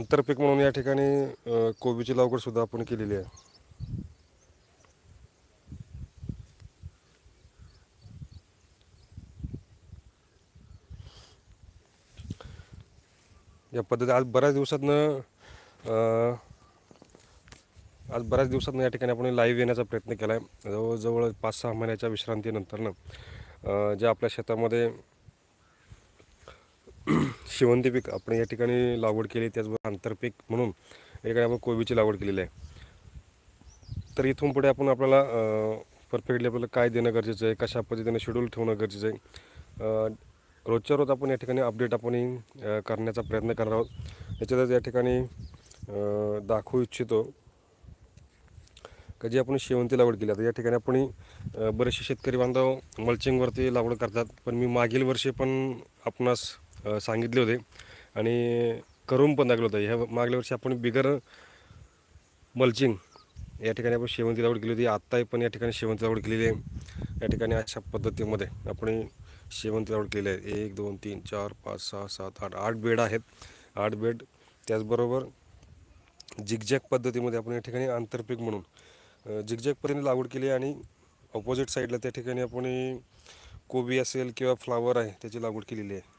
आंतरपीक म्हणून या ठिकाणी अ, कोबीची लागवड सुद्धा आपण केलेली आहे. या पद्धती आज बऱ्याच दिवसातनं अ, आज बऱ्याच दिवसातनं या ठिकाणी आपण लाईव्ह येण्याचा प्रयत्न केला आहे जवळजवळ पाच सहा महिन्याच्या विश्रांतीनंतरनं अ, आपल्या शेतामध्ये शेवंती पीक आपण या ठिकाणी लागवड केली त्याचबरोबर आंतरपीक म्हणून या ठिकाणी आपण कोबीची लागवड केलेली आहे. तर इथून पुढे आपण आपल्याला परफेक्टली आपल्याला काय देणं गरजेचं आहे कशा पद्धतीने शेड्यूल ठेवणं गरजेचं आहे रोजच्या रोज आपण या ठिकाणी अपडेट आपण करण्याचा प्रयत्न करणार आहोत. याच्यातच या ठिकाणी दाखवू इच्छितो का जी आपण शेवंती लागवड केली. आता या ठिकाणी आपण बरेचसे शेतकरी बांधव मल्चिंगवरती लागवड करतात पण मी मागील वर्षी पण आपणास सांगितले होते. आणि करून पण दाखवलं होतं. ह्या मागल्या वर्षी आपण बिगर मल्चिंग या ठिकाणी आपण शेवंती लागवड केली होती. आत्ताही पण या ठिकाणी शेवंती लागवड केलेली आहे. या ठिकाणी अशा पद्धतीमध्ये आपण शेवंती लागवड केली आहे. एक दोन तीन चार पाच सहा सात आठ आठ बेड आहेत. आठ बेड त्याचबरोबर झिगझॅग पद्धतीमध्ये आपण या ठिकाणी आंतरपीक म्हणून झिगझॅग पद्धतीने लागवड केली आणि ऑपोजिट साईडला त्या ठिकाणी आपण कोबी असेल किंवा फ्लावर आहे त्याची लागवड केलेली आहे.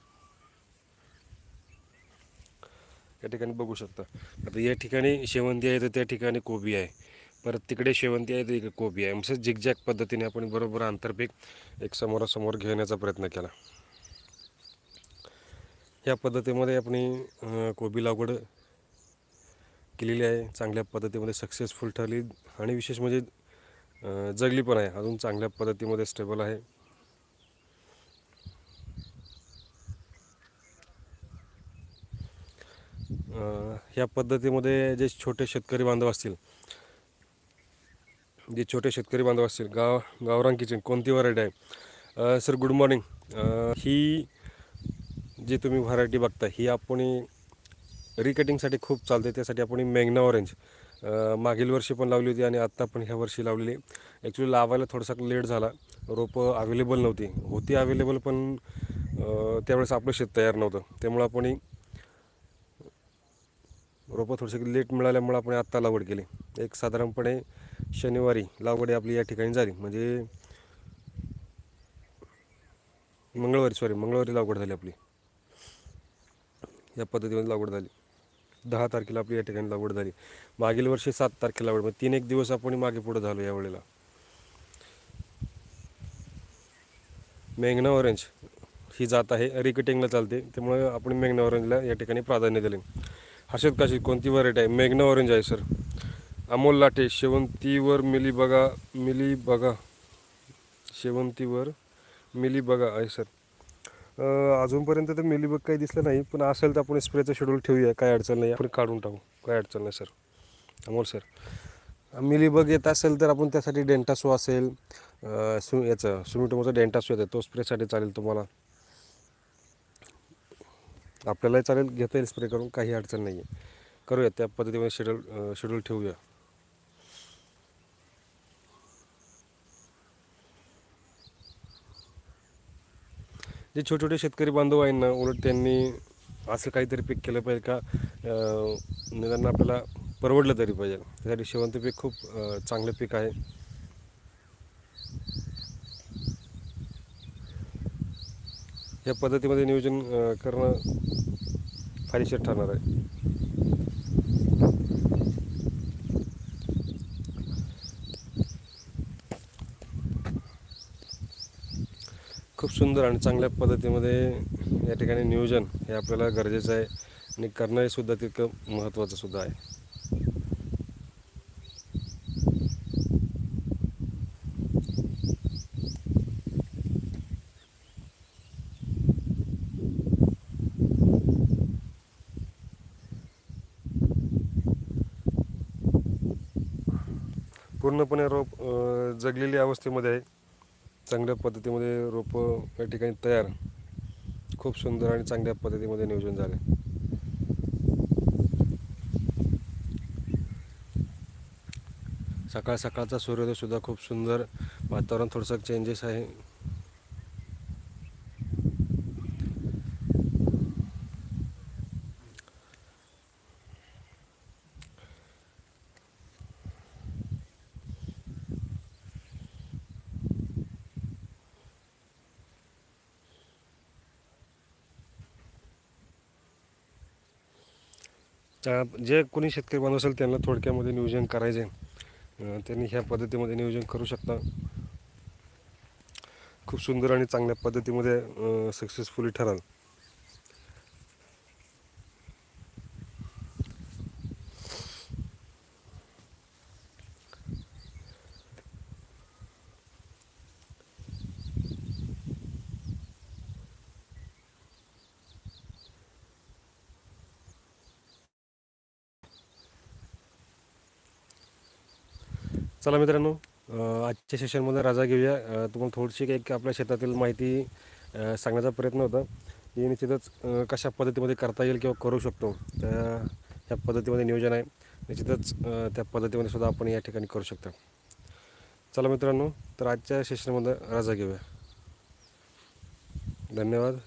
या ठिकाणी बघू शकता. आता या ठिकाणी शेवंती आहे तर त्या ठिकाणी कोबी आहे. परत तिकडे शेवंती आहे तर इकडे कोबी आहे. म्हणजे झिगझॅग पद्धतीने आपण बरोबर आंतरपीक एक समोरासमोर घेण्याचा प्रयत्न केला. या पद्धतीमध्ये आपण कोबी लागवड केलेली आहे. चांगल्या पद्धतीमध्ये सक्सेसफुल ठरली. आणि विशेष म्हणजे जगली पण आहे. अजून चांगल्या पद्धतीमध्ये स्टेबल आहे. ह्या पद्धतीमध्ये जे छोटे शेतकरी बांधव असतील जे छोटे शेतकरी बांधव असतील गाव गावरान किचन कोणती व्हरायटी आहे? सर गुड मॉर्निंग ही जी तुम्ही व्हरायटी बघता ही आपण रिकटिंगसाठी खूप चालते त्यासाठी आपण मेघना ऑरेंज मागील वर्षी पण लावली होती आणि आत्ता पण ह्या वर्षी लावलेली. ॲक्च्युली लावायला थोडासा लेट झाला. रोपं अवेलेबल नव्हती. होती अवेलेबल पण त्यावेळेस आपलं शेत तयार नव्हतं. त्यामुळं आपण रोपं थोडीशी लेट मिळाल्यामुळं आपण आत्ता लागवड केली. एक साधारणपणे शनिवारी लागवड आपली या ठिकाणी झाली. म्हणजे मंगळवारी सॉरी मंगळवारी लागवड झाली आपली. या पद्धतीमध्ये लागवड झाली. दहा तारखेला आपली या ठिकाणी लागवड झाली. मागील वर्षी सात तारखेला लागवड मग तीन एक दिवस आपण मागे पुढे झालो यावेळेला मेघना ऑरेंज ही जात आहे. रिकटिंगला चालते. त्यामुळे आपण मेघना ऑरेंजला या ठिकाणी प्राधान्य दिले. हर्षद काशी कोणती व्हरायटी आहे? मेघना ऑरेंज आहे सर अमोल लाटे शेवंतीवर मिली बघा मिली बघा शेवंतीवर मिली बघा आहे सर अजूनपर्यंत तर मिलीबग काही दिसलं नाही पण असेल तर आपण स्प्रेचं शेड्यूल ठेवूया काय अडचण नाही. आपण काढून टाकू काय अडचण नाही सर अमोल सर मिलीबग येत असेल तर आपण त्यासाठी डेंटासो असेल सु याचं सुमिटोमोचा डेंटासो येतं तो स्प्रेसाठी चालेल तुम्हाला. आपल्यालाही चालेल घेता येईल स्प्रे करून काही अडचण नाही आहे करूया त्या पद्धतीमध्ये शेड्यूल शेड्यूल ठेवूया. जे छोटे छोटे शेतकरी बांधव आहेत ना उलट त्यांनी असं काहीतरी पीक केलं पाहिजे का निदान आपल्याला परवडलं तरी पाहिजे. त्यासाठी शेवंत पीक खूप चांगलं पीक आहे. या पद्धतीमध्ये नियोजन करणं फायदेशीर ठरणार आहे. खूप सुंदर आणि चांगल्या पद्धतीमध्ये या ठिकाणी नियोजन हे आपल्याला गरजेचं आहे आणि करणं हे सुद्धा तितकं महत्त्वाचं सुद्धा आहे. पूर्णपणे रोप जगलेली अवस्थेमध्ये आहे. चांगल्या पद्धतीमध्ये रोपं या ठिकाणी तयार. खूप सुंदर आणि चांगल्या पद्धतीमध्ये नियोजन झाले सकाळ सकाळचा सूर्योदयसुद्धा खूप सुंदर. वातावरण थोडंसं चेंजेस आहे. त्या जे कोणी शेतकरी बांधव असेल त्यांना थोडक्यामध्ये नियोजन करायचे त्यांनी ह्या पद्धतीमध्ये नियोजन करू शकता. खूप सुंदर आणि चांगल्या पद्धतीमध्ये सक्सेसफुली ठराल. चला मित्रांनो आजच्या सेशनमध्ये राजा घेऊया. तुम्हाला थोडीशी एक आपल्या शेतातील माहिती सांगण्याचा प्रयत्न होता ही निश्चितच कशा पद्धतीमध्ये करता येईल किंवा करू शकतो. त्या ह्या पद्धतीमध्ये नियोजन आहे. निश्चितच त्या पद्धतीमध्ये सुद्धा आपण या ठिकाणी करू शकतो. चला मित्रांनो तर आजच्या सेशनमध्ये राजा घेऊया. धन्यवाद.